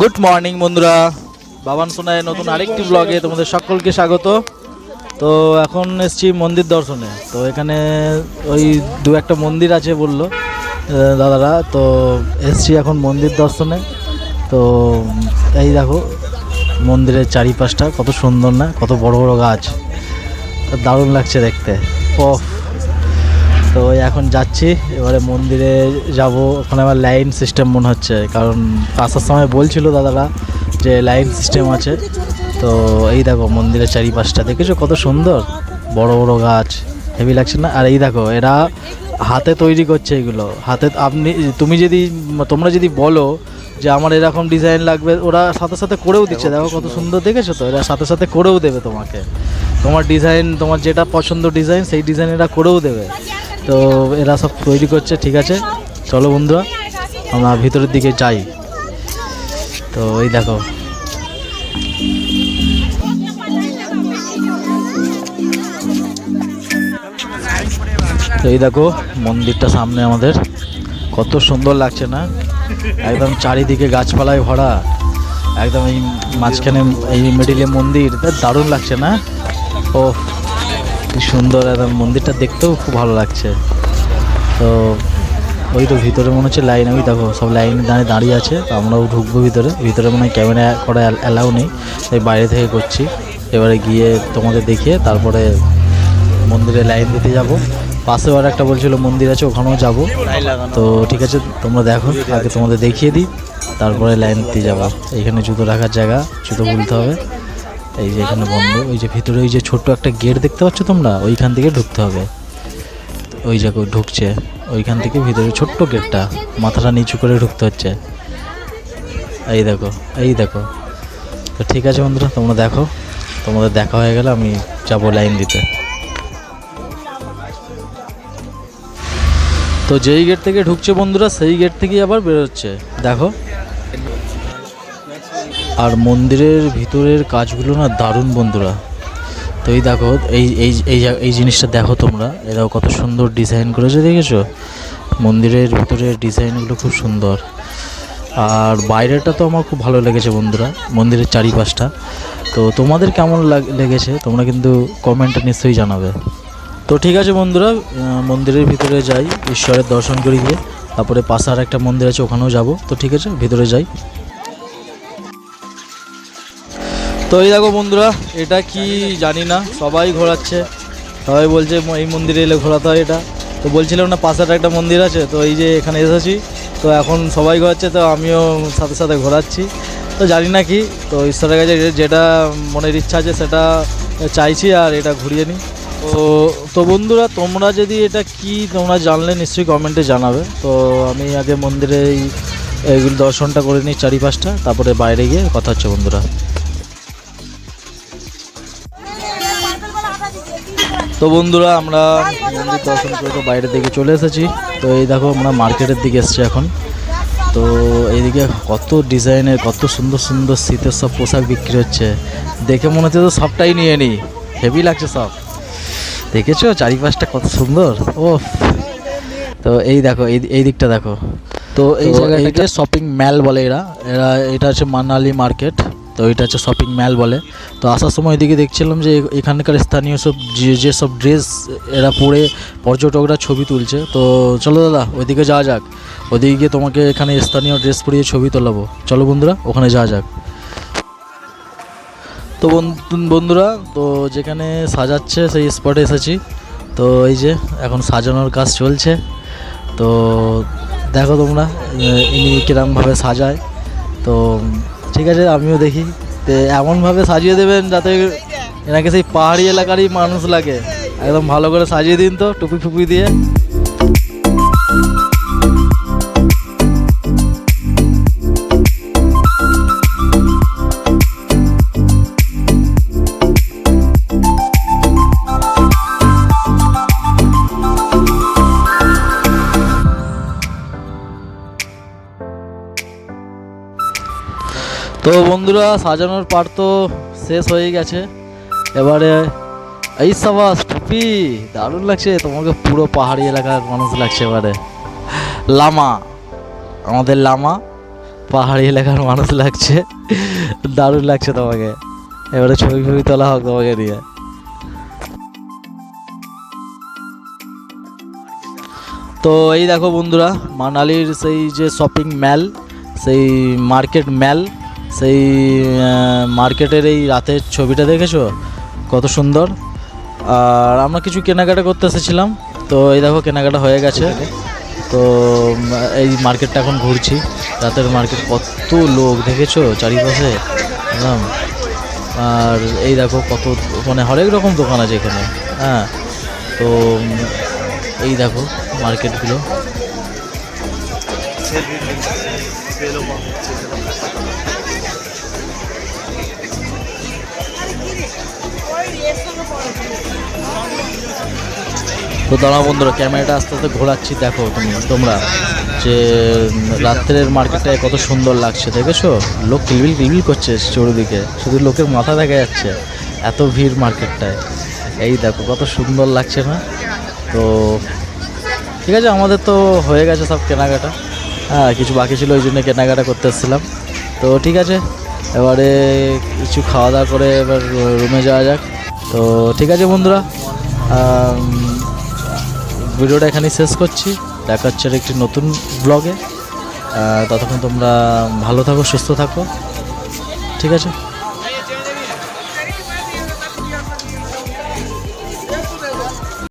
Good morning বন্ধুরা। বাবান সোনায় নতুন আরেকটি ব্লগে তোমাদের সকলকে স্বাগত। তো এখন এসছি মন্দির দর্শনে। তো এখানে ওই দু একটা মন্দির আছে বলল দাদারা। তো এসছি এখন মন্দির দর্শনে। তো এই দেখো, মন্দিরের চারিপাশটা কত সুন্দর না, কত বড় বড় গাছ। দারুণ লাগছে দেখতে। ও তো এখন যাচ্ছি, এবারে মন্দিরে যাব। ওখানে আমার লাইন সিস্টেম মনে হচ্ছে, কারণ আসার সময় বলছিল দাদারা যে লাইন সিস্টেম আছে। তো এই দেখো মন্দিরের চারিপাশটা, দেখেছ কত সুন্দর? বড় বড় গাছ হেভি লাগছে না? আর এই দেখো, এরা হাতে তৈরি করছে এগুলো। হাতে আপনি, তুমি যদি, তোমরা যদি বলো যে আমার এরকম ডিজাইন লাগবে, ওরা সাথে সাথে করেও দিচ্ছে। দেখো কত সুন্দর, দেখেছ তো? এরা সাথে সাথে করেও দেবে তোমাকে। তোমার ডিজাইন তোমার যেটা পছন্দ ডিজাইন সেই ডিজাইন এরা করেও দেবে। তো এরা সব তৈরি করছে, ঠিক আছে? চলো বন্ধুরা, আমরা ভিতরের দিকে যাই। তো এই দেখো। তো এই দেখো, মন্দিরটা সামনে আমাদের। কত সুন্দর লাগছে না? একদম চারিদিকে গাছপালায় ভরা। একদম এই মাঝখানে এই মিডিলে মন্দির। দারুণ লাগছে না? ও কি সুন্দর একদম মন্দিরটা দেখতেও খুব ভালো লাগছে। তো ওই তো ভিতরে মনে হচ্ছে লাইন, ওই দেখো সব লাইন দাঁড়িয়ে দাঁড়িয়ে আছে, তো আমরাও ঢুকবো ভিতরে। ভিতরে মনে হয় ক্যামেরা করা অ্যালাউ নেই, তাই বাইরে থেকে করছি। এবারে গিয়ে তোমাদের দেখিয়ে তারপরে মন্দিরে লাইন দিতে যাব। পাশেও আর একটা বলছিল মন্দির আছে, ওখানেও যাব। তো ঠিক আছে, তোমরা দেখো, আগে তোমাদের দেখিয়ে দিই, তারপরে লাইন দিতে যাব। এইখানে জুতো রাখার জায়গা, জুতো খুলতে হবে। এই যে এখানে বন্ধ, ওই যে ভিতরে ওই যে ছোট্ট একটা গেট দেখতে পাচ্ছ তোমরা? ওইখান থেকে ঢুকতে হবে। ওই যে ঢুকছে। ওইখান থেকে ভিতরে ছোট্ট গেটটা। মাথাটা নিচু করে ঢুকতে হচ্ছে। এই দেখো এই দেখো। তো ঠিক আছে বন্ধুরা, তোমরা দেখো। তোমাদের দেখা হয়ে গেলে আমি যাব লাইন দিতে। তো যেই গেট থেকে ঢুকছে বন্ধুরা, সেই গেট থেকেই আবার বেরোচ্ছে। দেখো। আর মন্দিরের ভিতরের কাজগুলো না দারুণ বন্ধুরা। তো এই দেখো, এই এই এই এই জিনিসটা দেখো তোমরা। এরাও কত সুন্দর ডিজাইন করেছে, দেখেছ? মন্দিরের ভিতরের ডিজাইনগুলো খুব সুন্দর। আর বাইরেটা তো আমার খুব ভালো লেগেছে বন্ধুরা, মন্দিরের চারিপাশটা। তো তোমাদের কেমন লাগ- লেগেছে, তোমরা কিন্তু কমেন্টে নিশ্চয়ই জানাবে। তো ঠিক আছে বন্ধুরা মন্দিরের ভিতরে যাই, ঈশ্বরের দর্শন করি গিয়ে, তারপরে পাশে আর একটা মন্দির আছে, ওখানেও যাব। তো ঠিক আছে, ভিতরে যাই। তো এই দেখো বন্ধুরা, এটা কি জানি না, সবাই ঘোরাচ্ছে। সবাই বলছে এই মন্দিরে এলে ঘোরাতে হয় এটা। তো বলছিলাম না পাশে একটা মন্দির আছে, তো এই যে এখানে এসেছি। তো এখন সবাই ঘোরাচ্ছে, তো আমিও সাথে সাথে ঘোরাচ্ছি। তো জানি না কি, তো ঈশ্বরের কাছে যেটা মনের ইচ্ছা আছে সেটা চাইছি আর এটা ঘুরিয়ে নিই। তো তো বন্ধুরা, তোমরা যদি এটা কি, তোমরা জানলে নিশ্চয়ই কমেন্টে জানাবে। তো আমি আগে মন্দিরে এই এইগুলো দর্শনটা করে নিই চারিপাশটা, তারপরে বাইরে গিয়ে কথা হচ্ছে বন্ধুরা। তো বন্ধুরা আমরা মন্দির দর্শন করে তো বাইরের দিকে চলে এসেছি। তো এই দেখো আমরা মার্কেটের দিকে এসেছি এখন। তো এইদিকে কত ডিজাইনের কত সুন্দর সুন্দর শীতের সব পোশাক বিক্রি হচ্ছে। দেখে মনে হচ্ছে তো সবটাই নিয়ে নিই হেভি লাগছে সব। দেখেছ? চারিপাশটা কত সুন্দর। ও তো এই দেখো এই এই দিকটা দেখো। তো এই জায়গাটাকে শপিং ম্যাল বলে এরা। এরা এটা হচ্ছে মানালি মার্কেট। তো এটা হচ্ছে শপিং ম্যাল বলে। তো আসার সময় এদিকে দেখছিলাম যে এখানকার স্থানীয় সব যে যেসব ড্রেস এরা পরে পর্যটকরা ছবি তুলছে। তো চলো দাদা, ওইদিকে যাওয়া যাক। ওদিকে গিয়ে তোমাকে এখানে স্থানীয় ড্রেস পরিয়ে ছবি তোলাবো। চলো বন্ধুরা, ওখানে যাওয়া যাক। তো বন্ধু- বন্ধুরা, তো যেখানে সাজাচ্ছে সেই স্পটে এসেছি। তো এই যে, এখন সাজানোর কাজ চলছে। তো দেখো তোমরা ইনি কিরমভাবে সাজায়। তো ঠিক আছে, আমিও দেখি। তো এমনভাবে সাজিয়ে দেবেন যাতে এনাকে সেই পাহাড়ি এলাকারই মানুষ লাগে। একদম ভালো করে সাজিয়ে দিন তো, টুপি ফুপি দিয়ে। তো বন্ধুরা, সাজানোর পার তো শেষ হয়ে গেছে। এবারে, এই সাবাস, টুপি, দারুণ লাগছে। তোমাকে পুরো পাহাড়ি এলাকার মানুষ লাগছে এবারে। লামা, আমাদের লামা, পাহাড়ি এলাকার মানুষ লাগছে। দারুণ লাগছে তোমাকে। এবারে ছবি ফবি তোলা হোক তোমাকে নিয়ে তো এই দেখো বন্ধুরা, মানালির সেই যে শপিং ম্যাল সেই মার্কেট ম্যাল সেই মার্কেটের এই রাতের ছবিটা দেখেছ? কত সুন্দর। আর আমরা কিছু কেনাকাটা করতে এসেছিলাম। তো এই দেখো কেনাকাটা হয়ে গেছে। তো এই মার্কেটটা এখন ঘুরছি। রাতের মার্কেট কত লোক দেখেছ? চারিপাশে একদম। আর এই দেখো কত মানে হরেক রকম দোকান আছে এখানে। হ্যাঁ তো এই দেখো মার্কেটগুলো। তো দাঁড়া বন্ধুরা, ক্যামেরাটা আস্তে আস্তে ঘোরাচ্ছি, দেখো তুমি, তোমরা, যে রাত্রের মার্কেটটায় কত সুন্দর লাগছে, দেখেছ? লোক কিলবিল কিলবিল করছে চারিদিকে, শুধু লোকের মাথা দেখা যাচ্ছে, এত ভিড় মার্কেটটায়। এই দেখো, কত সুন্দর লাগছে না? তো ঠিক আছে, আমাদের তো হয়ে গেছে সব কেনাকাটা। হ্যাঁ কিছু বাকি ছিল, ওই জন্য কেনাকাটা করতে এসেছিলাম। তো ঠিক আছে, এবারে কিছু খাওয়া দাওয়া করে এবার রুমে যাওয়া যাক। তো ঠিক আছে বন্ধুরা ভিডিওটা এখানেই শেষ করছি। দেখা হচ্ছে একটি নতুন ব্লগে ততক্ষণ তোমরা ভালো থাকো, সুস্থ থাকো। ঠিক আছে?